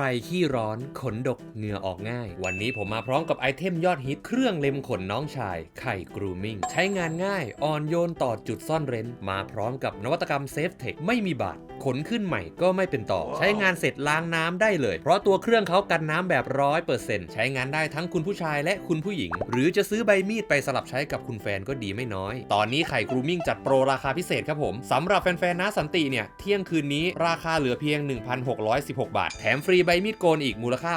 รขี้ร้อนขนดกเหงื่อออกง่าย วันนี้ผมมาพร้อมกับไอเทมยอดฮิตเครื่องเล็มขนน้องชาย ไข่กรูมิ่ง ใช้งานง่าย อ่อนโยนต่อจุดซ่อนเร้น มาพร้อมกับนวัตกรรมเซฟเทคไม่มีบาด ขนขึ้นใหม่ก็ไม่เป็นต่อ ใช้งานเสร็จล้างน้ำได้เลย เพราะตัวเครื่องเขากันน้ำแบบร้อยเปอร์เซ็นต์ใช้งานได้ทั้งคุณผู้ชายและคุณผู้หญิง หรือจะซื้อใบมีดไปสลับใช้กับคุณแฟนก็ดีไม่น้อย ตอนนี้ไข่กรูมิ่งจัดโปรราคาพิเศษครับผมสำหรับแฟนๆนะสันติเนี่ยเที่ยงคืนนี้ราคาเหลือเพียง 1,616 บาท แถมฟรีใบมีดโกนอีกมูลค่า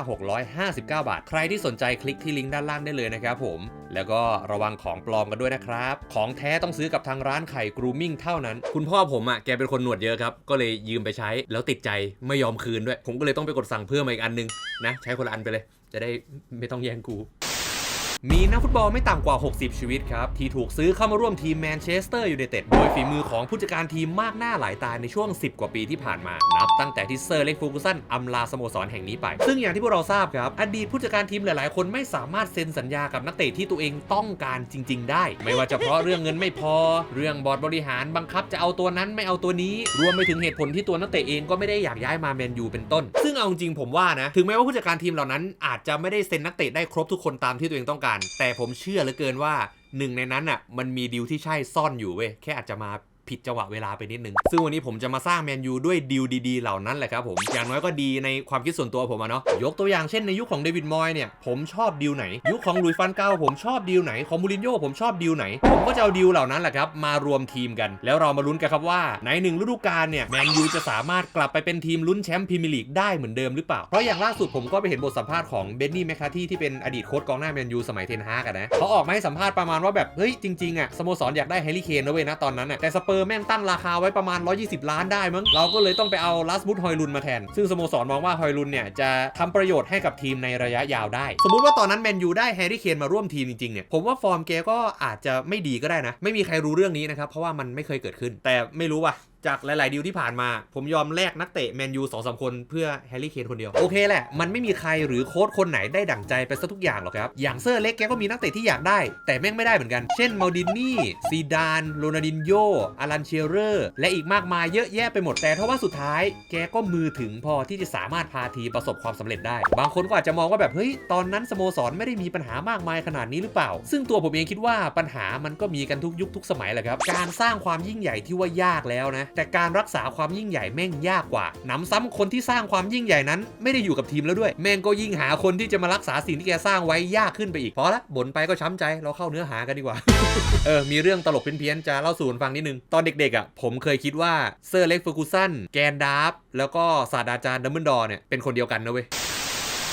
659 บาท ใครที่สนใจคลิกที่ลิงก์ด้านล่างได้เลยนะครับผมแล้วก็ระวังของปลอมกันด้วยนะครับของแท้ต้องซื้อกับทางร้านไข่กรูมิ่งเท่านั้น คุณพ่อผมอะแกเป็นคนหนวดเยอะครับก็เลยยืมไปใช้แล้วติดใจไม่ยอมคืนด้วย ผมก็เลยต้องไปกดสั่งเพิ่มมาอีกอันนึงนะใช้คนละอันไปเลย จะได้ไม่ต้องแย่งกู มีนักฟุตบอลไม่ต่ำกว่า 60 ชีวิตครับ ที่ถูกซื้อเข้ามาร่วมทีมแมนเชสเตอร์ยูไนเต็ดโดยฝีมือของผู้จัดการทีมมากหน้าหลายตาในช่วง 10 กว่าปีที่ผ่านมา นับตั้งแต่ที่เซอร์เล็กฟูกุสันอำลาสโมสรแห่งนี้ไป ซึ่งอย่างที่พวกเราทราบครับ อดีตผู้จัดการทีมหลาย ๆ คนไม่สามารถเซ็นสัญญากับนักเตะที่ตัวเองต้องการจริง ๆ ได้ ไม่ว่าจะเพราะเรื่องเงินไม่พอ เรื่องบอร์ดบริหารบังคับจะเอาตัวนั้นไม่เอาตัวนี้ รวมไปถึงเหตุผลที่ตัวนักเตะเองก็ไม่ได้อยากย้ายมาแมนยูเป็นต้น ซึ่งเอาจริงผมว่านะ ถึงแม้ว่าผู้จัดการทีมเหล่านั้นอาจจะไม่ได้เซ็นนักเตะได้ครบทุกคนตามที่ตัวเองต้องการแต่ผมเชื่อเหลือเกินว่าหนึ่งในนั้นอะ มันมีดีลที่ใช่ซ่อนอยู่เว้ย แค่อาจจะมา ผิดจังหวะเวลาไปนิดนึง ซึ่งวันนี้ผมจะมาสร้างแมนยูด้วยดีลดีๆ เหล่านั้นแหละครับผม อย่างน้อยก็ดีในความคิดส่วนตัวผมอะเนาะ ยกตัวอย่างเช่นในยุคของเดวิดมอยเนี่ยผมชอบดีลไหน ยุคของลุยฟันเก้าผมชอบดีลไหน ของมูรินโญ่ผมชอบดีลไหน ผมก็จะเอาดีลเหล่านั้นแหละครับมารวมทีมกัน แล้วเรามาลุ้นกันครับว่าในหนึ่งฤดูกาลเนี่ยแมนยูจะสามารถกลับไปเป็นทีมลุ้นแชมป์พรีเมียร์ลีกได้เหมือนเดิมหรือเปล่า เพราะอย่างล่าสุดผมก็ไปเห็นบทสัมภาษณ์ของเบนนี่แมคคาที่ที่เป็นอดีตโค้ชกองหน้าแมนยูสมัยเทนฮากนะเขาออกมาให้สัมภาษณ์ประมาณว่าแบบเฮ้ยจริงๆอะสโมสรอยากได้แฮร์รี่เคนนะเว้ยนะตอนนั้นอะแต่สเปอร์แม่งตั้งราคาไว้ประมาณ 120 ล้านได้มั้ง เราก็เลยต้องไปเอาลัสบุตฮอยลุนมาแทน ซึ่งสโมสรมองว่าฮอยลุนเนี่ยจะทำประโยชน์ให้กับทีมในระยะยาวได้ สมมุติว่าตอนนั้นแมนยูได้แฮร์รี่เคนมาร่วมทีมจริงๆเนี่ย ผมว่าฟอร์มแกก็อาจจะไม่ดีก็ได้นะ ไม่มีใครรู้เรื่องนี้นะครับ เพราะว่ามันไม่เคยเกิดขึ้น แต่ไม่รู้ว่ะจากหลาย ๆ ดีลที่ผ่านมา ผมยอมแลกนักเตะแมนยูสองสามคนเพื่อแฮร์รี่เคนคนเดียว โอเคแหละ มันไม่มีใครหรือโค้ชคนไหนได้ดั่งใจไปซะทุกอย่างหรอกครับ อย่างเซอร์เล็กแกก็มีนักเตะที่อยากได้ แต่แม่งไม่ได้เหมือนกัน เช่นมาดินนี่ซีดานโรนัลดินโยอารันเชียเรอร์ และอีกมากมายเยอะแยะไปหมดแต่ถ้าว่าสุดท้าย แกก็มือถึงพอที่จะสามารถพาทีประสบความสำเร็จได้ บางคนก็อาจจะมองว่าแบบเฮ้ยตอนนั้นสโมสรไม่ได้มีปัญหามากมายขนาดนี้หรือเปล่า ซึ่งตัวผมเองคิดว่าปัญหามันก็มีกันทุกยุคทุกสมัยแหละครับการสร้างความยิ่งใหญ่ที่ว่ายากแล้วนะแต่การรักษาความยิ่งใหญ่แม่งยากกว่าหนำซ้ำคนที่สร้างความยิ่งใหญ่นั้น ไม่ได้อยู่กับทีมแล้วด้วย แม่งก็ยิ่งหาคนที่จะมารักษาสิ่งที่แกสร้างไว้ยากขึ้นไปอีกพอละบ่นไปก็ช้ำใจเราเข้าเนื้อหากันดีกว่าเออมีเรื่องตลกเพี้ยนๆจะเล่าสู่กันฟังนิดนึงตอนเด็กๆอะผมเคยคิดว่าเซอร์เล็กเฟอร์กูสันแกนดาร์ฟแล้วก็ศาสตราจารย์ดัมเบิลดอร์เนี่ยเป็นคนเดียวกันนะเว้ย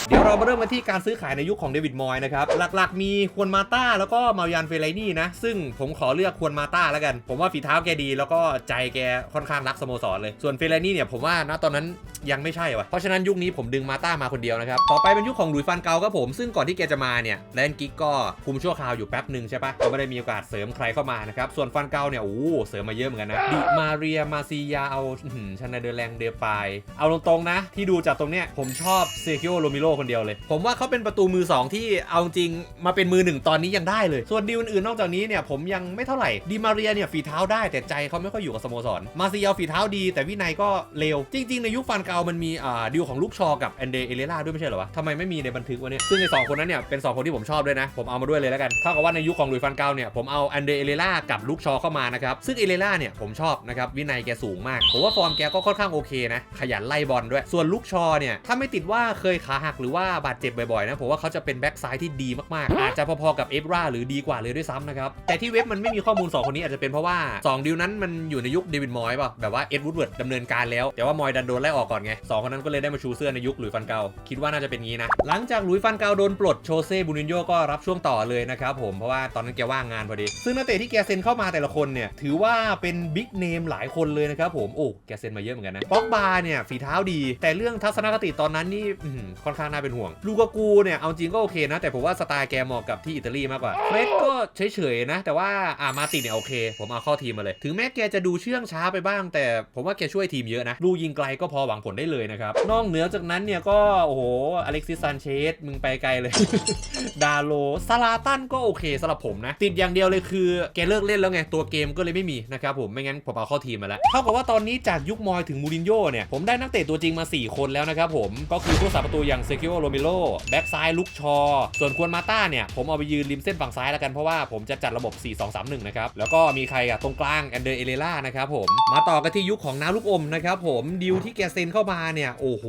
เดี๋ยวเรามาเริ่มกันที่การซื้อขายในยุคของเดวิดมอยนะครับ หลักๆ มีควนมาต้าแล้วก็มายันเฟลไลนี่นะ ซึ่งผมขอเลือกควนมาต้าแล้วกัน ผมว่าฝีเท้าแกดี แล้วก็ใจแกค่อนข้างรักสโมสรเลย ส่วนเฟลไลนี่เนี่ยผมว่าณตอนนั้นยังไม่ใช่วะเพราะฉะนั้นยุคนี้ผมดึงมาต้ามาคนเดียวนะครับ ต่อไปเป็นยุคของหลุยฟันเกาครับผม ซึ่งก่อนที่แกจะมาเนี่ยแลนกิกก็คุมชั่วคราวอยู่แป๊บหนึ่งใช่ปะก็ไม่ได้มีโอกาสเสริมใครเข้ามานะครับ ส่วนฟันเกาเนี่ย โอ้เสริมมาเยอะเหมือนกันนะ ดิมาเรีย มาซียา เอาชนะเดอร์แรงเดปายเอาตรงๆนะ ที่ดูจากตรงเนี้ยผมชอบเซคิโอโรมิโรคนเดียวเลย ผมว่าเขาเป็นประตูมือ 2 ที่เอาจริงมาเป็นมือหนึ่งตอนนี้ยังได้เลย ส่วนดีลอื่นๆนอกจากนี้เนี่ยผมยังไม่เท่าไหร่ดิมาเรียเนี่ยฝีเท้าได้แต่ใจเขาไม่ค่อยอยู่กับสโมสร มาซียาฝีเท้าดี แต่วินัยก็เลวจริง ๆ ในยุคฟันเกามันมีอ่าดีลของลูกชอกับแอนเดเอเลล่าด้วยไม่ใช่เหรอวะทำไมไม่มีในบันทึกวะเนี่ยซึ่งในสองคนนั้นเนี่ยเป็นสองคนที่ผมชอบด้วยนะ ผมเอามาด้วยเลยแล้วกันเท่ากับว่าในยุคของหลุยฟันเกาเนี่ยผมเอาแอนเดเอเลล่ากับลูกชอเข้ามานะครับซึ่งเอเลล่าเนี่ยผมชอบนะครับวินัยแกสูงมากผมว่าฟอร์มแกก็ค่อนข้างโอเคนะขยันไล่บอลด้วย ส่วนลูกชอเนี่ยถ้าไม่ติดว่าเคยขาหักหรือว่าบาดเจ็บบ่อยๆนะผมว่าเขาจะเป็นแบ็กซ้ายที่ดีมากๆอาจจะพอๆกับเอฟราหรือดีกว่าเลยด้วยซ้ำนะครับแต่ที่เว็บมันไม่มีข้อมูล 2 คนนี้อาจจะเป็นเพราะว่า 2 ดิวนั้นมันอยู่ในยุคเดวิดมอยป่ะแบบว่าเอ็ดวูดเวิร์ดดำเนินการแล้วแต่ว่ามอยดันโดนไล่ออกก่อนไงสองคนนั้นก็เลยได้มาชูเสื้อในยุคหลุยฟันเกาคิดว่าน่าจะเป็นงี้นะ หลังจากหลุยฟันเกาโดนปลดโชเซ่บูนินโญ่ก็รับช่วงต่อเลยนะครับผมเพราะว่าตอนนั้นแกว่างงานพอดี ซึ่งนักเตะที่แกเซ็นเข้ามาแต่ละคนเนี่ยถือว่าเป็นบิ๊กเนมหลายคนเลยนะครับผมโอ้แกเซ็นมาเยอะเหมือนกันนะป็อกบาเนี่ยฝีเท้าดี แต่เรื่องทัศนคติตอนนั้นนี่ค่อนข้างน่าเป็นห่วง ลูกากูเนี่ยเอาจริงก็โอเคนะ แต่ผมว่าสไตล์แกเหมาะกับที่อิตาลีมากกว่าเฟรดก็เฉยๆนะ แต่ว่าอามาติเนี่ยโอเค ผมเอาเข้าทีมมาเลย ถึงแม้แกจะดูเชื่องช้าไปบ้าง แต่ผมว่าแกช่วยทีมเยอะนะลูกยิงไกลก็พอหวังผลได้เลยนะครับ นอกเหนือจากนั้นเนี่ยก็โอ้โหอเล็กซิสซานเชสมึงไปไกลเลย ดาโลซาลาตันก็โอเคสำหรับผมนะ ติดอย่างเดียวเลยคือแกเลิกเล่นแล้วไง ตัวเกมก็เลยไม่มีนะครับผมไม่งั้นผมเอาเข้าทีมมาแล้วเท่ากับว่าตอนนี้จากยุคมอยถึงมูรินโญ่เนี่ยผมได้นักเตะตัวจริงมา 4 คนแล้วนะครับผมก็คือผู้สาประตูอย่างเซคิโอโรเมโลแบ็กซ้ายลุกชอ ส่วนควรมาต้าเนี่ยผมเอาไปยืนริมเส้นฝั่งซ้ายแล้วกันเพราะว่าผมจะจัดระบบ 4-2-3-1 นะครับแล้วก็มีใครอะตรงกลางแอนเดอร์เอเลล่านะครับผมมาต่อกันที่ยุคของน้าลูกอมนะครับผมดิวที่แกเซ็นเข้ามาเนี่ย โอ้โห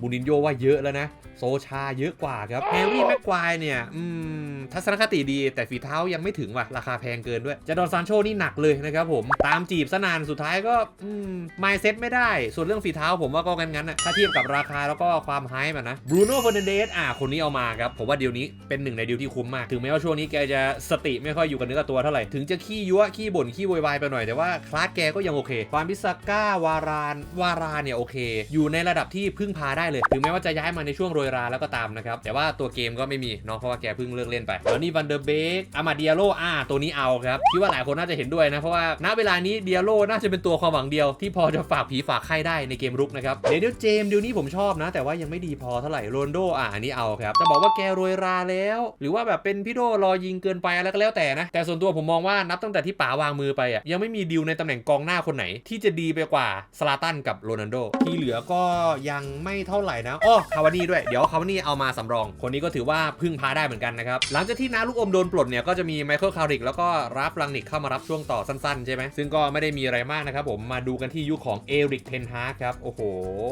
มูรินโญ่ว่าเยอะแล้วนะ โซชาเยอะกว่าครับแฮร์รี่แม็กควายเนี่ยอืมทัศนคติดี แต่ฝีเท้ายังไม่ถึงว่ะ ราคาแพงเกินด้วยจาดอนซานโชนี่หนักเลยนะครับผม ตามจีบซะนานสุดท้ายก็อืมไมเซ็ตไม่ได้ ส่วนเรื่องฝีเท้าผมว่าก็งั้นๆนะถ้าเทียบกับราคาแล้วก็ความไฮป์อะนะบรูโน่เฟอร์นันเดสอะคนนี้เอามาครับผมว่าเดียวนี้เป็นหนึ่งในดีลที่คุ้มมาก ถึงแม้ว่าช่วงนี้แกจะสติไม่ค่อยอยู่กับเนื้อกับตัวเท่าไหร่ ถึงจะขี้ยั่วขี้บ่นขี้โวยวายไปหน่อยแต่ว่าคลาสแกก็ยังโอเคฟานบิสก้าวารานวาราเนี่ยโอเค อยู่ในระดับที่พึ่งพาได้เลย ถึงแม้ว่าจะย้ายมาในช่วงโรยราแล้วก็ตามนะครับ แต่ว่าตัวเกมก็ไม่มีเนาะเพราะว่าแกเพิ่งเลิกเล่นไปแล้วนี่วันเดอร์เบกอามาเดียโลอ่าตัวนี้เอาครับคิดว่าหลายคนน่าจะเห็นด้วยนะเพราะว่าณเวลานี้เดียโลน่าจะเป็นตัวความหวังเดียวที่พอจะฝากผีฝากไข้ได้ในเกมรุกนะครับเดนิลเจมเดี๋ยวนี้ผมชอบนะ แต่ว่ายังไม่ดีพอเท่าไหร่โรนโดอ่าอันนี้เอาครับจะบอกว่าแกโรยราแล้ว หรือว่าแบบเป็นพี่โดรอยิงเกินไปอะไรก็แล้วแต่นะ แต่ส่วนตัวผมมองว่านับตั้งแต่ที่ป๋าวางมือไปอะยังไม่มีดีลในตำแหน่งกองหน้าคนไหน ที่จะดีไปกว่าสลาตันกับโรนัลโดที่เหลือก็ยังไม่เท่าไหร่นะอ้อคาวานี่ด้วยเดี๋ยวคาวานี่เอามาสำรอง คนนี้ก็ถือว่าพึ่งพาได้เหมือนกันนะครับหลังจากที่น้าลูกอมโดนปลดเนี่ยก็จะมีไมเคิลคาริกแล้วก็รับลังนิกเข้ามารับช่วงต่อสั้นๆใช่ไหมซึ่งก็ไม่ได้มีอะไรมากนะครับผมมาดูกันที่ยุคของเอริกเทนฮากครับโอ้โห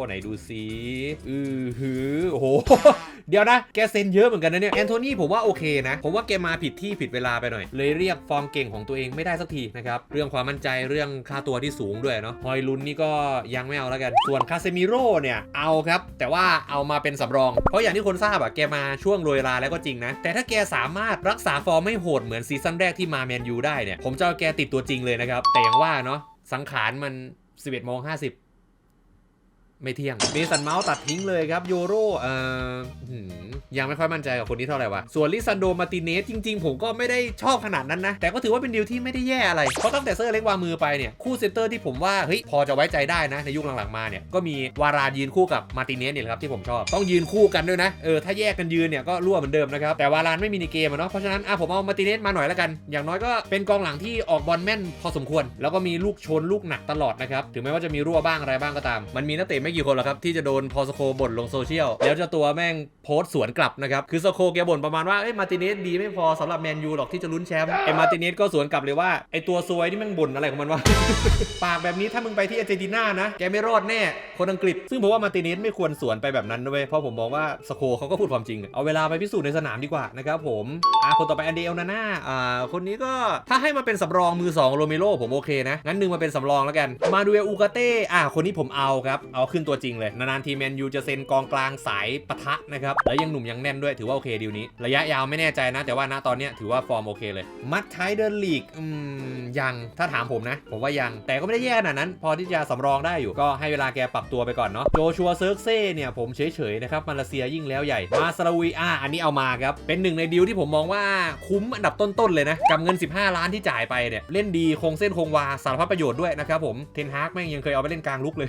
ไหนดูซิอือหือโอ้โหเดี๋ยวนะแกเซ็นเยอะเหมือนกันนะเนี่ยแอนโทนีผมว่าโอเคนะ ผมว่าแกมาผิดที่ผิดเวลาไปหน่อย เลยเรียกฟอร์มเก่งของตัวเองไม่ได้สักทีนะครับ เรื่องความมั่นใจเรื่องค่าตัวที่สูงด้วยเนาะฮอยลุนนี่ก็ยังไม่เอาแล้วกันส่วนคาเซมิโร่เนี่ยเอาครับ แต่ว่าเอามาเป็นสำรอง เพราะอย่างที่คนทราบอะแกมาช่วงโรยราแล้วก็จริงนะ แต่ถ้าแกสามารถรักษาฟอร์มไม่โหดเหมือนซีซั่นแรกที่มาแมนยูได้เนี่ยผมจะเอาแกติดตัวจริงเลยนะครับแต่อย่างว่าเนาะสังขารมัน 11โมง50 ไม่เที่ยงเมสันเมาส์ตัดทิ้งเลยครับ โยโรเอ่อยังไม่ค่อยมั่นใจกับคนนี้เท่าไหร่วะ ส่วนลิซันโดมาติเนสจริง ๆ ผมก็ไม่ได้ชอบขนาดนั้นนะ แต่ก็ถือว่าเป็นดีลที่ไม่ได้แย่อะไร เพราะตั้งแต่เซอร์เล็กวางมือไปเนี่ย คู่เซนเตอร์ที่ผมว่า เฮ้ย พอจะไว้ใจได้นะ ในยุคหลังๆมาเนี่ย ก็มีวารานยืนคู่กับมาติเนสเนี่ยครับที่ผมชอบ ต้องยืนคู่กันด้วยนะ เออถ้าแยกกันยืนเนี่ยก็รั่วเหมือนเดิมนะครับแต่วารานไม่มีในเกมอะเนาะเพราะฉะนั้นอะผมเอามาติเนสมาหน่อยแล้วกัน อย่างน้อยก็เป็นกองหลังที่ออกบอลแม่นพอสมควร แล้วก็มีลูกชนลูกหนักตลอดนะครับถึงแม้ว่าจะมีรั่วบ้างอะไรบ้างก็ตาม มันมีนักเตะไม่กี่คนหรอกครับที่จะโดนพอสโคบ่นลงโซเชียลแล้วเจ้าตัวแม่งโพสต์สวนกลับนะครับคือสโคแกบ่นประมาณว่าเอ้ยมาติเนสดีไม่พอสำหรับแมนยูหรอกที่จะลุ้นแชมป์ไอ้มาติเนสก็สวนกลับเลยว่าไอ้ตัวซวยนี่แม่งบ่นอะไรของมันวะปากแบบนี้ถ้ามึงไปที่อาร์เจนตินานะแกไม่รอดแน่คนอังกฤษ ซึ่งผมว่ามาติเนสไม่ควรสวนไปแบบนั้นนะเว้ยเพราะผมมองว่าสโคเขาก็พูดความจริงเอาเวลาไปพิสูจน์ในสนามดีกว่านะครับผมอ่าคนต่อไปอันเดลนาน่าอ่าคนนี้ก็ถ้าให้มาเป็นสำรองมือ2โรเมโรผมโอเคนะงั้นดึงมาเป็นสำรองแล้วกันมาดูเอลอูกาเต้อ่าคนนี้ผมเอาครับเอาขึ้นตัวจริงเลย นานๆทีแมนยูจะเซ็นกองกลางสายปะทะนะครับ แล้วยังหนุ่มยังแน่นด้วยถือว่าโอเคดีลนี้ ระยะยาวไม่แน่ใจนะ แต่ว่าณตอนนี้ถือว่าฟอร์มโอเคเลย มัดไทเดอร์ลีกอืมยังถ้าถามผมนะ ผมว่ายังแต่ก็ไม่ได้แย่ขนาดนั้น พอที่จะสำรองได้อยู่ก็ให้เวลาแกปรับตัวไปก่อนเนาะโจชัวเซิร์กเซ่เนี่ยผมเฉยๆนะครับมาเลเซียยิ่งแล้วใหญ่มาซาลาวีอาอันนี้เอามาครับเป็นหนึ่งในดีลที่ผมมองว่าคุ้มอันดับต้นๆเลยนะกับเงิน 15 ล้านที่จ่ายไปเนี่ยเล่นดีคงเส้นคงวาสารพัดประโยชน์ด้วยนะครับผมเทนฮากแม่งยังเคยเอาไปเล่นกลางลุกเลย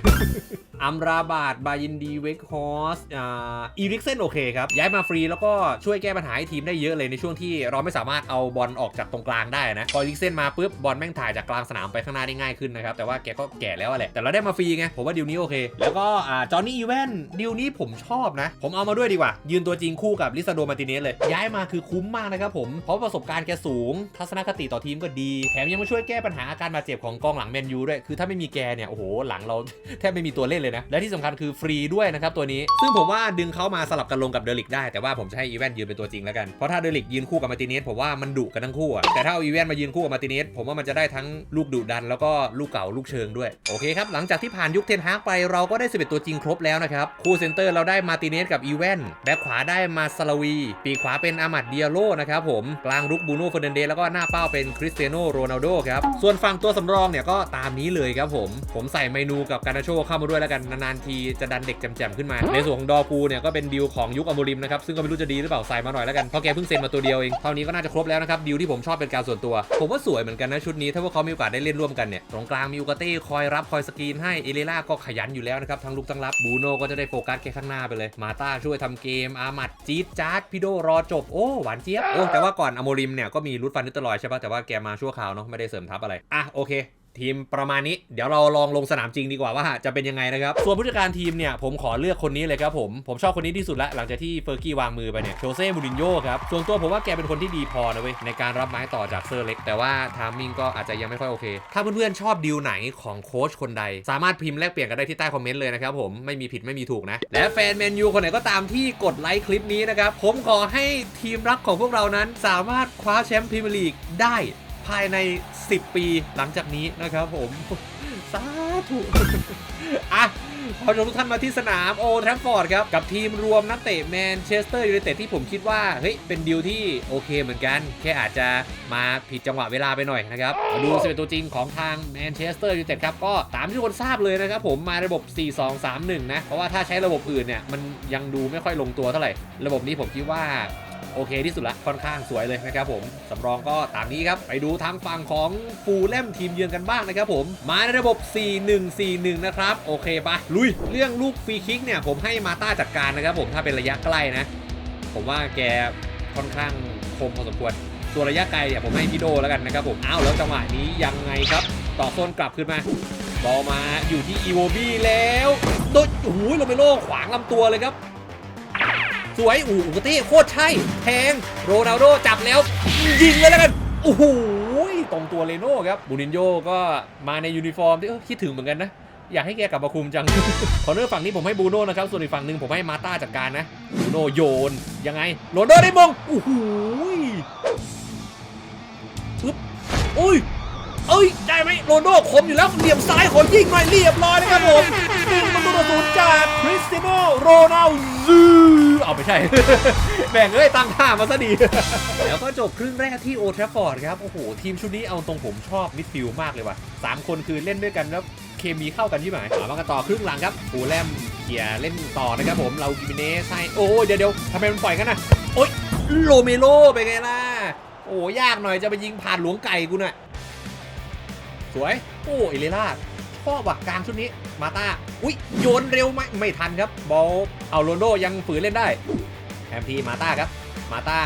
อัมราบาดบายินดีเวกฮอสอ่าอีริกเซนโอเคครับ ย้ายมาฟรีแล้วก็ช่วยแก้ปัญหาให้ทีมได้เยอะเลยในช่วงที่เราไม่สามารถเอาบอลออกจากตรงกลางได้นะ พออีริกเซนมาปุ๊บบอลแม่งถ่ายจากกลางสนามไปข้างหน้าได้ง่ายขึ้นนะครับ แต่ว่าแกก็แก่แล้วอะแหละ แต่เราได้มาฟรีไง ผมว่าดีลนี้โอเค แล้วก็อ่าจอห์นนี่อีเวนดีลนี้ผมชอบนะ ผมเอามาด้วยดีกว่า ยืนตัวจริงคู่กับลิซาโดมาติเนสเลย ย้ายมาคือคุ้มมากนะครับผม เพราะประสบการณ์แกสูง ทัศนคติต่อทีมก็ดี แถมยังมาช่วยแก้ปัญหาอาการบาดเจ็บของกองหลังแมนยูด้วย คือถ้าไม่มีแกเนี่ย โอ้โห หลังเราแทบไม่มีตัวเล่นเลยนะและที่สำคัญคือฟรีด้วยนะครับตัวนี้ ซึ่งผมว่าดึงเขามาสลับกันลงกับเดลิกได้แต่ว่าผมจะให้อีเวนยืนเป็นตัวจริงแล้วกัน เพราะถ้าเดลิกยืนคู่กับมาติเนสผมว่ามันดุกันทั้งคู่อะแต่ถ้าเอาอีเวนมายืนคู่กับมาติเนสผมว่ามันจะได้ทั้งลูกดุดัน แล้วก็ลูกเก่าลูกเชิงด้วย โอเคครับหลังจากที่ผ่านยุคเทนฮากไปเราก็ได้11ตัวจริงครบแล้วนะครับคู่เซนเตอร์เราได้มาติเนสกับอีเวนแบ็คขวาได้มาซาลาวี ปีขวาเป็นอามัดเดียโลนะครับผมกลางรุกบูโน่เฟอร์นันเดสแล้วก็หน้าเป้าเป็นคริสเตียโนโรนัลโดครับส่วนฝั่งตัวสำรองเนี่ยก็ตามนี้เลยครับผมผมใส่เมนูกับการนาโชเข้ามาด้วยแล้วกันนานๆทีจะดันเด็กแจมๆขึ้นมา ในส่วนของดอกูเนี่ยก็เป็นดีลของยุคอมริมนะครับซึ่งก็ไม่รู้จะดีหรือเปล่าใส่มาหน่อยแล้วกันเพราะแกเพิ่งเซ็นมาตัวเดียวเองเท่านี้ก็น่าจะครบแล้วนะครับดีลที่ผมชอบเป็นการส่วนตัว ผมว่าสวยเหมือนกันนะชุดนี้ถ้าพวกเขามีโอกาสได้เล่นร่วมกันเนี่ยตรงกลางมีอูกาเต้คอยรับคอยสกรีนให้เอเลล่าก็ขยันอยู่แล้วนะครับทั้งลุกทั้งรับบูโน่ก็จะได้โฟกัสแค่ข้างหน้าไปเลยมาต้าช่วยทำเกมอามัดจี๊ดจ๊าดพี่โดรอจบโอ้หวานเจี๊ยบโอ้แต่ว่าก่อนอโมริมเนี่ยก็มีรุดฟันนิตลอยใช่ปะแต่ว่าแกมาชั่วคราวเนาะไม่ได้เสริมทัพอะไรอะโอเค ทีมประมาณนี้เดี๋ยวเราลองลงสนามจริงดีกว่าว่าจะเป็นยังไงนะครับ ส่วนผู้จัดการทีมเนี่ยผมขอเลือกคนนี้เลยครับผม ผมชอบคนนี้ที่สุดละหลังจากที่เฟอร์กี้วางมือไปเนี่ยโชเซ่มูรินโญ่ครับ ส่วนตัวผมว่าแกเป็นคนที่ดีพอนะเว้ยในการรับไม้ต่อจากเซอร์เล็ก แต่ว่าทามมิ่งก็อาจจะยังไม่ค่อยโอเค ถ้าเพื่อนๆชอบดีลไหนของโค้ชคนใด สามารถพิมพ์แลกเปลี่ยนกันได้ที่ใต้คอมเมนต์เลยนะครับผมไม่มีผิดไม่มีถูกนะและแฟนแมนยูคนไหนก็ตามที่กดไลค์คลิปนี้นะครับผมขอให้ทีมรักของพวกเรานั้น สามารถคว้าแชมป์พรีเมียร์ลีกได้ ภายใน 10 ปีหลังจากนี้นะครับผมสาธุอะขอชมทุกท่านมาที่สนามโอแทรฟฟอร์ดครับ กับทีมรวมนักเตะแมนเชสเตอร์ยูไนเต็ดที่ผมคิดว่า เฮ้ย เป็นดีลที่โอเคเหมือนกัน แค่อาจจะมาผิดจังหวะเวลาไปหน่อยนะครับ มาดูสิบตัวจริงของทางแมนเชสเตอร์ยูไนเต็ดครับ ก็ตามที่ทุกคนทราบเลยนะครับผมมาระบบ 4-2-3-1 นะ เพราะว่าถ้าใช้ระบบอื่นเนี่ย มันยังดูไม่ค่อยลงตัวเท่าไหร่ ระบบนี้ผมคิดว่า โอเคที่สุดละค่อนข้างสวยเลยนะครับผมสำรองก็ตามนี้ครับไปดูทางฝั่งของฟูลแลมทีมเยือนกันบ้างนะครับผมมาในระบบ 4-1-4-1 นะครับโอเคปะลุยเรื่องลูกฟรีคิกเนี่ยผมให้มาต้าจัดการนะครับผมถ้าเป็นระยะใกล้นะ ผมว่าแกค่อนข้างคมพอสมควรส่วนระยะไกลเนี่ยผมให้พี่โดแล้วกันนะครับผมอ้าวแล้วจังหวะนี้ยังไงครับ ต่อโซนกลับขึ้นมาบอลมาอยู่ที่อีโวบี้แล้วโดนโอ้โหโรเมโลขวางลำตัวเลยครับ สวยอูอุกเต้โคตรใช่ แทงโรนัลโดจับแล้ว ยิงเลยแล้วกันโอ้โหตรงตัวเลโน่ครับบูนินโญ่ก็มาในยูนิฟอร์มที่คิดถึงเหมือนกันนะ อยากให้แกกลับมาคุมจังขอเลือกฝั่งนี้ผมให้บูโน่นะครับ ส่วนอีกฝั่งหนึ่งผมให้มาต้าจัดการนะ บูโน่โยน ยังไงโรนัลโดได้มงโอ้โหปึ๊บอุ้ย เอ้ยได้ไหมโรนโดคมอยู่แล้วเหลี่ยมซ้ายขอยิงหน่อยเรียบร้อยนะครับผมหนึ่งประตูต่อศูนย์จากคริสเตียโนโรนัลดูเอาไม่ใช่ แบ่งเอ้ยตั้งท่ามาซะดี แล้วก็จบครึ่งแรกที่โอทราฟอร์ดครับ โอ้โห ทีมชุดนี้เอาตรงผมชอบมิดฟิลด์มากเลยว่ะสามคนคือเล่นด้วยกันแล้วเคมีเข้ากันที่ไหนมามากันต่อครึ่งหลังครับปูแลมเกียร์เล่นต่อนะครับผมเรากิมิเนสให้โอ้เดี๋ยวเดี๋ยวทำไมมันปล่อยกันนะโอ้ยโรเมโลเป็นไงล่ะโอ้ยากหน่อยจะไปยิงผ่านหลวงไก่กูน่ะ สวย โอ้เอเลล่าชอบว่ะกลางชุดนี้ มาตาอุ้ยโยนเร็วไหมไม่ทันครับบอลเอาโรนโดยังฝืนเล่นได้แอมพีมาตาครับ มาตา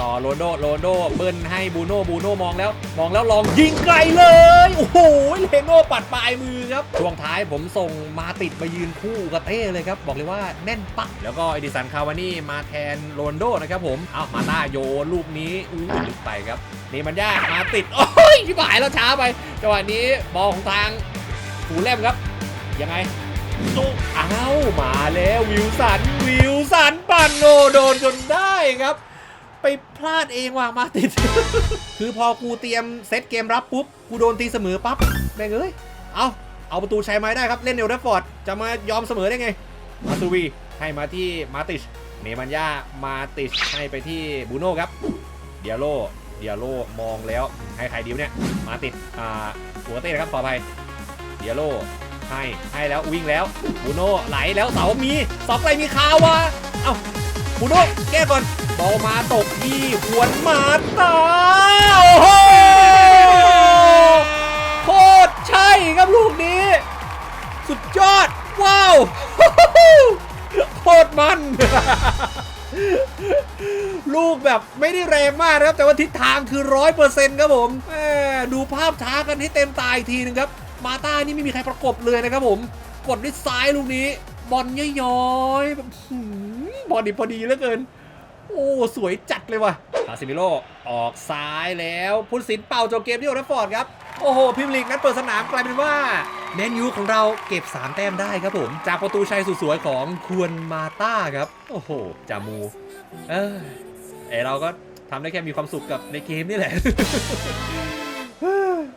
ต่อโรนโดโรนโดเบิ้ลให้บูโน่บูโน่มองแล้ว มองแล้วลองยิงไกลเลย โอ้โหเลโน่ปัดปลายมือครับ ช่วงท้ายผมส่งมาติดมายืนคู่กับเต้เลยครับ บอกเลยว่าแน่นปักแล้วก็เอดิสันคาวานี่มาแทนโรนโดนะครับผม เอามาตาโยนลูกนี้อู้ลึกไปครับ นี่มันยากมาติด โอ้ยที่หายแล้วช้าไปจังหวะนี้บอลของทางฟูลแลมครับ ยังไงสู้อ้าวมาแล้ววิลสันวิลสันปั่นโนโดนจนได้ครับ ไปพลาดเองว่ะมาติด คือพอกูเตรียมเซตเกมรับปุ๊บ กูโดนตีเสมอปั๊บแม่งเอ้ยเอาเอาประตูใช้ไม้ได้ครับ เล่นเนลเดฟฟอร์ดจะมายอมเสมอได้ไง มาซูวีให้มาที่มาติชเนมันยามาติชให้ไปที่บูโน่ครับ เดียโล เดียโลมองแล้วให้ใครดีวเนี่ย มาติดอ่าหัวเต้นะครับขออภัยเดียโลให้ให้แล้ววิ่งแล้วบูโน่ไหลแล้วเสามีสอะไรมีคาวะเอ้าบูโน่แก้ก่อนบอลมาตกที่หวนมาตาโอ้โห แบบไม่ได้แรงมากนะครับ แต่ว่าทิศทางคือร้อยเปอร์เซ็นต์ครับผมแหมดูภาพช้ากันให้เต็มตาอีกทีนึงครับ มาต้านี่ไม่มีใครประกบเลยนะครับผม กดด้วยซ้ายลูกนี้ บอลย้อยๆแบบหืมบอลดีพอดีเหลือเกิน โอ้สวยจัดเลยว่ะคาซิมิโลออกซ้ายแล้วพุทธศิลป์เป่าจบเกมที่โอทัฟฟอร์ดครับโอ้โหพิมพ์ลีกนัดเปิดสนามกลายเป็นว่าแมนยูของเราเก็บ 3 แต้มได้ครับผม จากประตูชัยสุดสวยของควรมาต้าครับ โอ้โห จามู เออ ไอเราก็ทำได้แค่มีความสุขกับในเกมนี่แหละ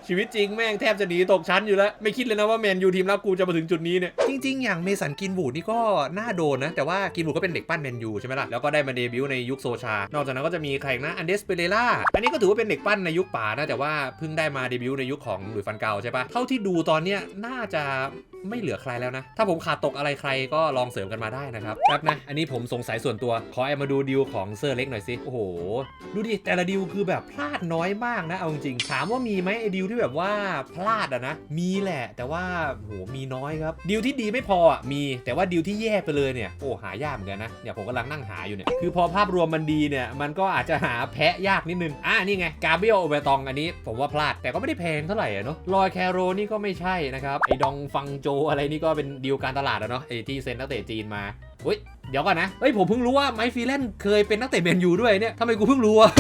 ชีวิตจริงแม่งแทบจะหนีตกชั้นอยู่แล้ว ไม่คิดเลยนะว่าแมนยูทีมรักกูจะมาถึงจุดนี้เนี่ย จริง ๆ อย่างเมสันกินบูดนี่ก็น่าโดนนะ แต่ว่ากินบูดก็เป็นเด็กปั้นแมนยูใช่ไหมล่ะ แล้วก็ได้มาเดบิวต์ในยุคโซชา นอกจากนั้นก็จะมีใครอีกนะอันเดสเปเรล่าอันนี้ก็ถือว่าเป็นเด็กปั้นในยุคป่านะแต่ว่าเพิ่งได้มาเดบิวต์ในยุคของหลุยส์ฟันเกาใช่ปะเท่าที่ดูตอนเนี้ยน่าจะ ไม่เหลือใครแล้วนะ ถ้าผมขาดตกอะไรใครก็ลองเสริมกันมาได้นะครับแป๊บนะ อันนี้ผมสงสัยส่วนตัว ขอแอบมาดูดีลของเซอร์เล็กหน่อยสิ โอ้โห ดูดิ แต่ละดีลคือแบบพลาดน้อยมากนะ เอาจริงๆถามว่ามีไหมไอ้ดีลที่แบบว่าพลาดอะนะ มีแหละ แต่ว่าโห มีน้อยครับดีลที่ดีไม่พออะมี แต่ว่าดีลที่แย่ไปเลยเนี่ย โอ้ หายากเหมือนกันนะ เนี่ยผมกำลังนั่งหาอยู่เนี่ย คือพอภาพรวมมันดีเนี่ย มันก็อาจจะหาแพะยากนิดนึง อ่านี่ไง กาเบียลโอเบตองอันนี้ ผมว่าพลาด แต่ก็ไม่ได้แพงเท่าไหร่อะเนาะลอยแคโรนี่ก็ไม่ใช่นะครับ ไอ้ดองฟังโจอะไรนี่ก็เป็นดีลการตลาดแล้วเนาะไอ้ที่เซ็นนักเตะจีนมาอุ้ย เดี๋ยวก่อนนะ เฮ้ยผมเพิ่งรู้ว่าไมค์ฟีแลนเคยเป็นนักเตะแมนยูด้วยเนี่ยทำไมกูเพิ่งรู้อะ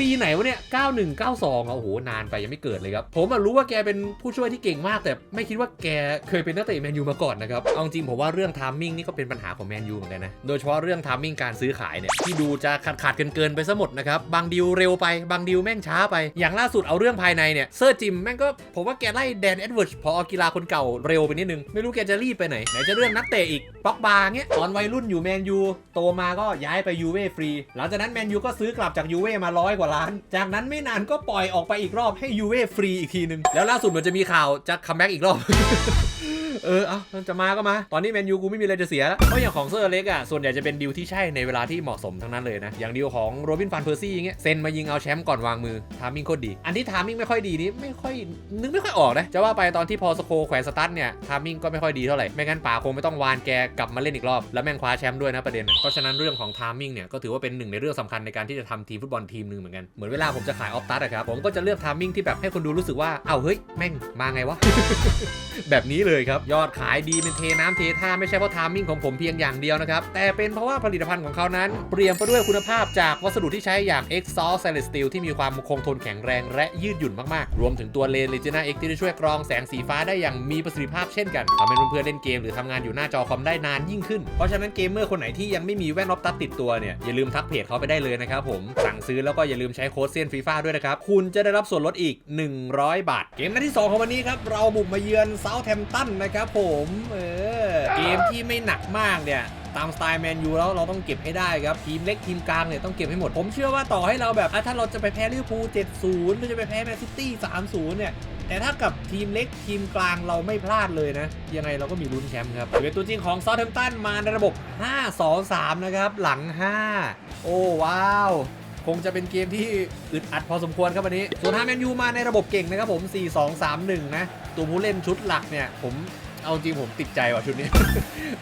ปีไหนวะเนี่ย 91 92อะโอ้โห นานไปยังไม่เกิดเลยครับ ผมอะรู้ว่าแกเป็นผู้ช่วยที่เก่งมาก แต่ไม่คิดว่าแกเคยเป็นนักเตะแมนยูมาก่อนนะครับ เอาจริงผมว่าเรื่องทามมิ่งนี่ก็เป็นปัญหาของแมนยูเหมือนกันนะ โดยเฉพาะเรื่องทามมิ่งการซื้อขายเนี่ยที่ดูจะขาดขาดเกินเกินไปซะหมดนะครับ บางดีลเร็วไป บางดีลแม่งช้าไป อย่างล่าสุดเอาเรื่องภายในเนี่ย เซอร์จิมแม่งก็ผมว่าแกไล่แดนเอ็ดเวิร์ดพอกีฬาคนเก่าเร็วไปนิดนึง ไม่รู้แกจะรีบไปไหน ไหนจะเรื่องนักเตะอีกป็อกบาเงี้ยตอนวัยรุ่นอยู่แมนยูโตมาก็ย้ายไปยูเว่ฟรี หลังจากนั้นแมนยูก็ซื้อกลับจากยูเว่มาร้อยกว่าล้าน จากนั้นไม่นานก็ปล่อยออกไปอีกรอบให้ยูเว่ฟรีอีกทีนึง แล้วล่าสุดมันจะมีข่าวจะคัมแบ็กอีกรอบ เออ เอาจะมาก็มา ตอนนี้แมนยูกูไม่มีอะไรจะเสียแล้วเพราะอย่างของเซอร์เล็กอะ ส่วนใหญ่จะเป็นดีลที่ใช่ในเวลาที่เหมาะสมทั้งนั้นเลยนะ อย่างดีลของโรบินฟันเพอร์ซี่อย่างเงี้ย เซ็นมายิงเอาแชมป์ก่อนวางมือ ทามมิ่งโคตรดี อันที่ทามมิ่งไม่ค่อยดีนี่ไม่ค่อยนึกไม่ค่อยออกนะ จะว่าไปตอนที่พอสโคแขวนสตั๊ดเนี่ย ทามมิ่งก็ไม่ค่อยดีเท่าไหร่ ไม่งั้นป่าคงไม่ต้องวานแกกลับมาเล่นอีกรอบ แล้วแม่งคว้าแชมป์ด้วยนะประเด็นน่ะเพราะฉะนั้นเรื่องของทามมิ่งเนี่ยก็ถือว่าเป็นหนึ่งในเรื่องสำคัญในการที่จะทำทีมฟุตบอลทีมหนึ่งเหมือนกัน เหมือนเวลาผมจะขายออฟตัสอะครับ ผมก็จะเลือกทามมิ่งที่แบบให้คนดูรู้สึกว่า เอ้าเฮ้ยแม่งมาไงวะแบบนี้เลยครับ ยอดขายดีเป็นเทน้ำเทท่าไม่ใช่เพราะทามมิ่งของผมเพียงอย่างเดียวนะครับ แต่เป็นเพราะว่าผลิตภัณฑ์ของเขานั้น เปลี่ยนไปด้วยคุณภาพจากวัสดุที่ใช้อย่าง Exhaust Stainless Steel ที่มีความคงทนแข็งแรงและยืดหยุ่นมากๆ รวมถึงตัวเลน Regina X ที่จะช่วยกรองแสงสีฟ้าได้อย่างมีประสิทธิภาพเช่นกันทำให้เพื่อนๆเล่นเกมหรือทำงานอยู่หน้าจอคอมได้นานยิ่งขึ้น เพราะฉะนั้นเกมเมอร์คนไหนที่ยังไม่มีแว่นออฟตัสติดตัวเนี่ยอย่าลืมทักเพจเขาไปได้เลยนะครับผมสั่งซื้อแล้วก็อย่าลืมใช้โค้ดเซียนฟีฟ่าด้วยนะครับคุณจะได้รับส่วนลดอีก 100 บาท เกมนัดที่สองของวันนี้ครับเราบุกมาเยือนเซาท์แฮมป์ตันนะครับผมเออเกมที่ไม่หนักมากเนี่ยตามสไตล์แมนยูแล้วเราต้องเก็บให้ได้ครับ ทีมเล็กทีมกลางเนี่ยต้องเก็บให้หมด ผมเชื่อว่าต่อให้เราแบบถ้าเราจะไปแพ้ลิเวอร์พูล7-0หรือจะไปแพ้แมนซิตี้3-0 เนี่ยแต่ถ้ากับทีมเล็กทีมกลางเราไม่พลาดเลยนะ ยังไงเราก็มีลุ้นแชมป์ครับเป็นตัวจริงของซอเทมตันมาในระบบ 5-2-3 นะครับ หลัง 5 โอ้ว้าว งจะเป็นเกมที่อึดอัดพอสมควรครับวันนี้ ส่วนทางแมนยูมาในระบบเก่งนะครับผม 4-2-3-1 นะ ตัวผู้เล่นชุดหลักเนี่ย ผมเอาจริงผมติดใจว่ะชุดนี้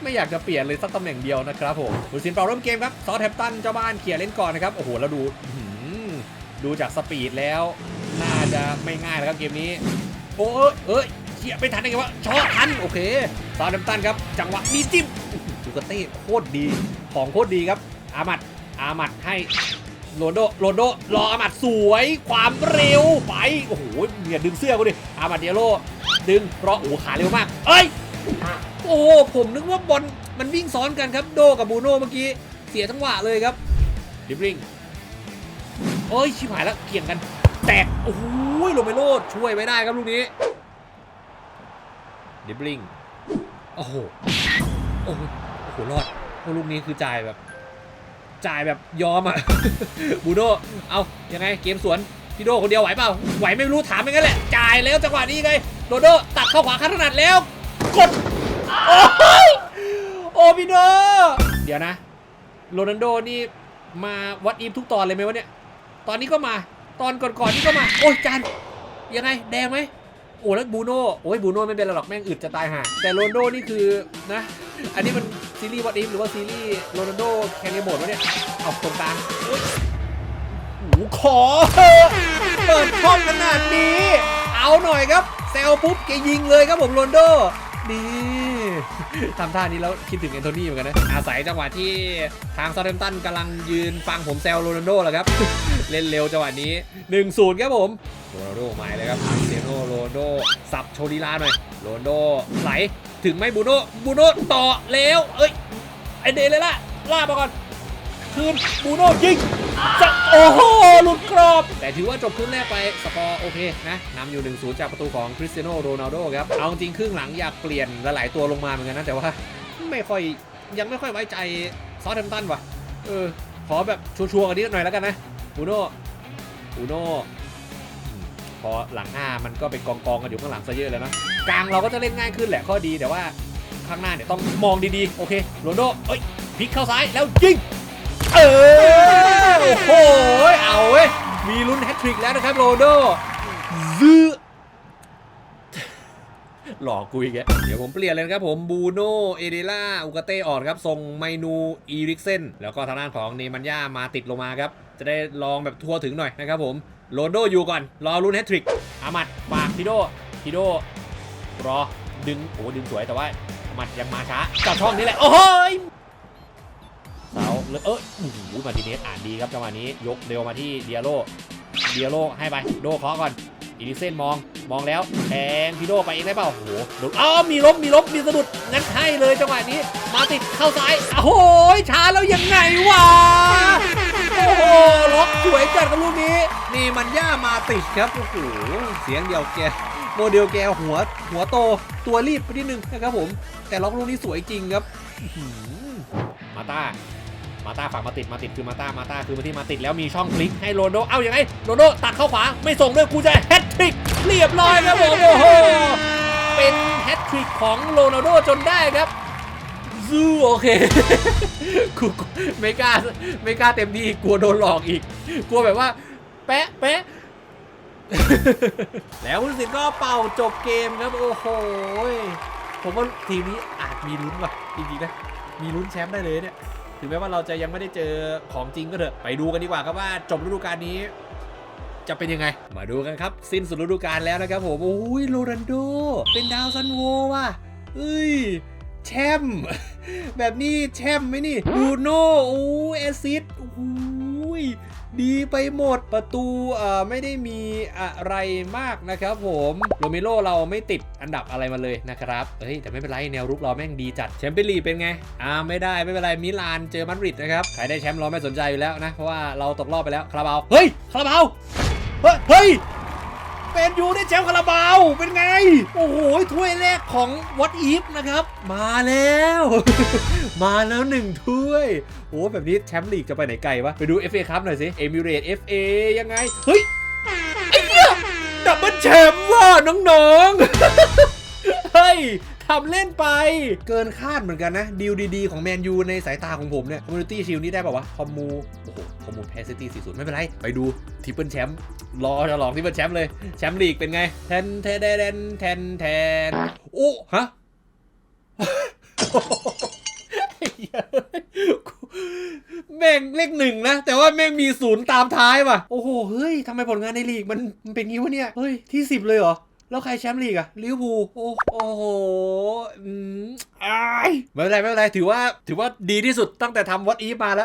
ไม่อยากจะเปลี่ยนเลยสักตำแหน่งเดียวนะครับผมดูสินเปล่าเริ่มเกมครับซอ u t เทมตันเจ้าบ้านเขี่ยเล่นก่อนนะครับ โอ้โห แล้วดูดูจากสปีดแล้ว น่าจะไม่ง่ายแล้วครับเกมนี้ โอ้ยเอ้ยเขี่ยไม่ทันได้ไงวะช็อตทัน โอเคซอ u t เทมตันครับ จังหวะนี้จิ้มดูกระเต้โคตรดีของโคตรดีครับ อามัดอามัดให้ โรนโดโรนโดรออามัดสวย ความเร็วไปโอ้โหเนี่ยดึงเสื้อกูดิอามัดเดียโลดึงรอโอ้ขาเร็วมาก เอ้ยโอ้โหผมนึกว่าบอลมันวิ่งซ้อนกันครับโดกับบูโน่เมื่อกี้เสียจังหวะเลยครับดิบลิงโอ้ยชิบหายแล้วเกี่ยงกันแตกโอ้โหโรเมโรช่วยไว้ได้ครับลูกนี้ดิบลิงโอ้โหโอ้โหโอ้โหรอดลูกนี้คือจ่ายแบบ จ่ายแบบยอมอะ บูโดเอายังไงเกมสวนพี่โดคนเดียวไหวเปล่า ไหวไม่รู้ถามไปงั้นแหละ จ่ายแล้วจังหวะนี้ไงโรโดตัดเข้าขวาขั้นถนัดแล้ว กด โอ้ยโอ้พี่โดเดี๋ยวนะโรนัลโดนี่มาวัดอีฟทุกตอนเลยไหมวะเนี่ย ตอนนี้ก็มา ตอนก่อนๆนี่ก็มา โอ้ยจานยังไงแดงไหมโอ้แล้วบูโน่โอ้ยบูโน่ไม่เป็นไรหรอกแม่งอึดจะตายห่าแต่โรนโดนี่คือนะ อันนี้มัน ซีรีส์วัดอีฟหรือว่าซีรีส์โรนัลโดแคนเนโบดวะเนี่ยเอาตรงกลางโอ้ยโอ้โหขอเปิดช่องขนาดนี้ เอาหน่อยครับแซลปุ๊บแกยิงเลยครับผมโรนลโดนี่ทำท่านี้แล้วคิดถึงแอนโทนีเหมือนกันนะ อาศัยจังหวะที่ทางซาเทมตันกำลังยืนฟังผมแซวโรนัลโดแหละครับ เล่นเร็วจังหวะนี้ 1-0 ครับผมโรนัลโดหมายเลยครับเตียโนโรนัลโดสับโชลีลาหน่อยโรนัลโดไหล ถึงไหมบูโน่บูโน่ต่อแล้วเอ้ยไอเดเลยล่ะล่ามาก่อนคืนบูโน่ยิงจะโอ้โหหลุดกรอบ แต่ถือว่าจบครึ่งแรกไปสกอร์โอเคนะนำอยู่1-0จากประตูของคริสเตียโนโรนัลโดครับ เอาจริงครึ่งหลังอยากเปลี่ยนลหลายตัวลงมาเหมือนกันนะ แต่ว่าไม่ค่อยยังไม่ค่อยไว้ใจซอสเทมตันว่ะ เออ ขอแบบชัวร์ๆกันนิดหน่อยแล้วกันนะบูโน่บูโน่พอหลังห้ามันก็เป็นกองๆกันอยู่ข้างหลังซะเยอะแล้วนะ กลางเราก็จะเล่นง่ายขึ้นแหละข้อดีแต่ว่าข้างหน้าเนี่ยต้องมองดีๆ โอเคโรนโดเอ้ยพลิกเข้าซ้ายแล้วยิงเออโอ้โหเอาเว้ยมีลุ้นแฮตทริกแล้วนะครับโรนโดซื้อหลอกกูอีกแกเดี๋ยวผมเปลี่ยนเลยครับผมบูโนเอเดล่าอุกาเต้ออกครับส่งไมนูอีริกเซนแล้วก็ทางด้านของเนมันย่ามาติดลงมาครับ จะได้ลองแบบทั่วถึงหน่อยนะครับผมโรนโดอยู่ก่อน รอลุ้นแฮตทริกอามัดฝากทิโดทิโด รอดึงโอ้ดึงสวยแต่ว่าอามัดยังมาช้าจับช่องนี้แหละโอ้ยเสาเลยเออโอ้โหมาติเนสอ่านดีครับจังหวะนี้ยกเร็วมาที่เดียโลเดียโลให้ไปโดเคาะก่อนอีลิเซนมองมองแล้วแทงพีโดไปเองได้เปล่าโอ้โหโดนอ้าวมีล้มมีล้มมีสะดุดงั้นให้เลยจังหวะนี้ มาติดเข้าซ้ายโอ้โหช้าแล้วยังไงวะ โอ้โหล็อกสวยจัดกับลูกนี้ นี่มันย่ามาติดครับโอ้โหเสียงเดียวแกโมเดลแกหัวหัวโตตัวรีบไปนิดนึงนะครับผม แต่ล็อกลูกนี้สวยจริงครับมาต้ามาต้าฝากมาติดมาติดคือมาต้ามาต้าคือมาที่มาติดแล้วมีช่องคลิกให้โรนโดเอ้ายังไงโรนโดตัดเข้าขวาไม่ส่งด้วยกูจะแฮตทริกเรียบร้อยครับผมโอ้โหเป็นแฮตทริกของโรนัลโดจนได้ครับ ซูโอเคกูไม่กล้าไม่กล้าเต็มที่กลัวโดนหลอกอีก กลัวแบบว่า แปะแปะแล้วผู้สินก็เป่าจบเกมครับ โอ้โห ผมว่าทีมนี้อาจมีลุ้นว่ะจริงๆนะ มีลุ้นแชมป์ได้เลยเนี่ย ถึงแม้ว่าเราจะยังไม่ได้เจอของจริงก็เถอะ ไปดูกันดีกว่าครับว่าจบฤดูกาลนี้จะเป็นยังไง มาดูกันครับ สิ้นสุดฤดูกาลแล้วนะครับผม โอ้ยโรนัลโด เป็นดาวซันโวว่ะ เอ้ย แชมป์แบบนี้แชมป์ไหมนี่บูโน่โอ้แอซิสต์โอ้ยดีไปหมดประตูเอ่อไม่ได้มีอะไรมากนะครับผมโรเมโรเราไม่ติดอันดับอะไรมาเลยนะครับเฮ้ยแต่ไม่เป็นไรแนวรุกเราแม่งดีจัดแชมเปี้ยนลีกเป็นไงอ่าไม่ได้ไม่เป็นไรมิลานเจอมาดริดนะครับใครได้แชมป์เราไม่สนใจอยู่แล้วนะเพราะว่าเราตกรอบไปแล้วคาราบาวเฮ้ยคาราบาวเฮ้ย เป็นยูได้แชมป์คาราบาว เป็นไง โอ้โห ถ้วยแรกของวัดอีฟนะครับ มาแล้ว มาแล้วหนึ่งถ้วยโอ้แบบนี้แชมป์ลีกจะไปไหนไกลวะ ไปดู FA ครับหน่อยสิเอมิเรตเอฟเอยังไง เฮ้ยไอ้เนี่ยดับเบิลแชมป์ว่ะน้องๆ เฮ้ย ทำเล่นไป เกินคาดเหมือนกันนะ ดีลดีๆ ของแมนยูในสายตาของผมเนี่ยคอมมูนิตี้ชิลนี่ได้ป่าวะ คอมมู โอ้โห คอมมูแพ้ซิตี้สี่ศูนย์ไม่เป็นไร ไปดูทิปเปิลแชมป์รอฉลองทิปเปิลแชมป์เลย แชมป์ลีกเป็นไง แทนแทนแทนแทนแทนโอ้ฮะแม่งเลขหนึ่งนะ แต่ว่าแม่งมีศูนย์ตามท้ายว่ะ โอ้โห เฮ้ยทำไมผลงานในลีกมันมันเป็นงี้วะเนี่ย เฮ้ย ที่สิบเลยเหรอ แล้วใครแชมป์ลีกอะลิเวอร์พูลโอ้โหอืมอายไม่เป็นไรไม่เป็นไรถือว่าถือว่าดีที่สุดตั้งแต่ทำวอตอีฟมาแล้ว